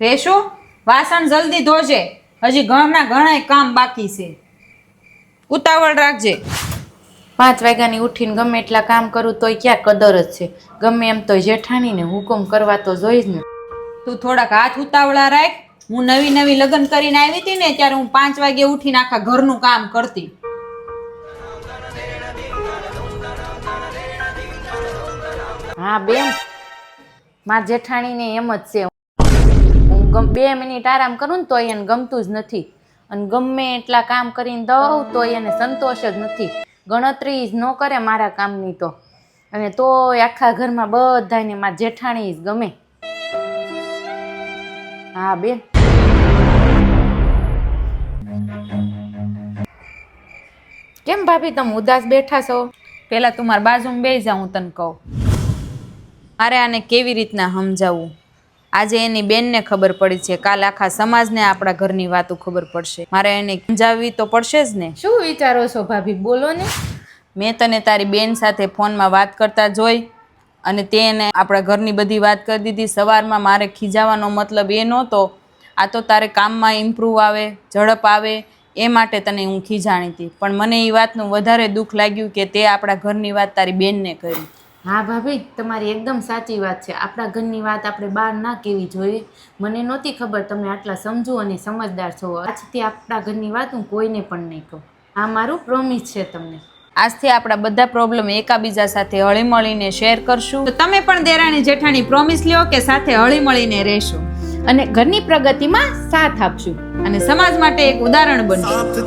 રેશુ? વાસણ જલ્દી ધોજે. હજી ઘરના ઘણાય કામ બાકી છે. ઉતાવળ રાખજે. પાંચ વાગ્યાની ઉઠીને ગમે એટલા કામ કરું તોય ક્યાં કદર જ છે. ગમે એમ તો જેઠાણીને હુકમ કરવા તો જોઈ જ ને તું થોડાક હાથ ઉતાવળા રાખ. હું નવી નવી લગ્ન કરીને આવી હતી ને ત્યારે હું પાંચ વાગે ઉઠીને આખા ઘરનું કામ કરતી. હા બેન મા જેઠાણીને એમ જ છે. બે મિનિટ આરામ કરું ને તો એને ગમતું જ નથી. અને ગમે એટલા કામ કરીને દઉં તો એને સંતોષ જ નથી. ગણતરી જ ન કરે મારા કામની તો. અને તો આખા ઘરમાં બધાને મારા જેઠાણી જ ગમે. હા, બેન. કેમ ભાભી, તમે ઉદાસ બેઠા છો? પેલા તું મારા બાજુમાં બે જા, હું તને કહું. મારે આને કેવી રીતના સમજાવવું? આજે એની બેનને ખબર પડી છે. કાલ આખા સમાજને આપણા ઘરની વાતો ખબર પડશે. મારે એને સમજાવવી તો પડશે જ ને? શું વિચારો છો ભાભી? બોલો ને. મેં તને તારી બેન સાથે ફોનમાં વાત કરતા જોઈ અને તે એને આપણા ઘરની બધી વાત કરી દીધી. સવારમાં મારે ખીજાવાનો મતલબ એ નહોતો. આ તો તારે કામમાં ઇમ્પ્રૂવ આવે ઝડપ આવે એ માટે તને હું ખીજાણી હતી. પણ મને એ વાતનું વધારે દુઃખ લાગ્યું કે તે આપણા ઘરની વાત તારી બેનને કરી. હા ભાભી તમારી એકદમ સાચી વાત છે. આપણા ઘરની વાત આપણે બહાર ના કેવી જોઈએ? મને નહોતી ખબર તમે આટલા સમજુ અને સમજદાર છો. આજથી આપણા ઘરની વાત હું કોઈને પણ નહીં કહું. આ મારું પ્રોમિસ છે તમને. આજથી આપણા બધા પ્રોબ્લેમ એકાબીજા સાથે હળીમળીને શેર કરશું. તમે પણ દેરાણી જેઠાણી પ્રોમિસ લ્યો કે સાથે હળીમળીને રહેશું. અને ઘરની પ્રગતિમાં સાથ આપશું. અને સમાજ માટે એક ઉદાહરણ બનશું. સાથ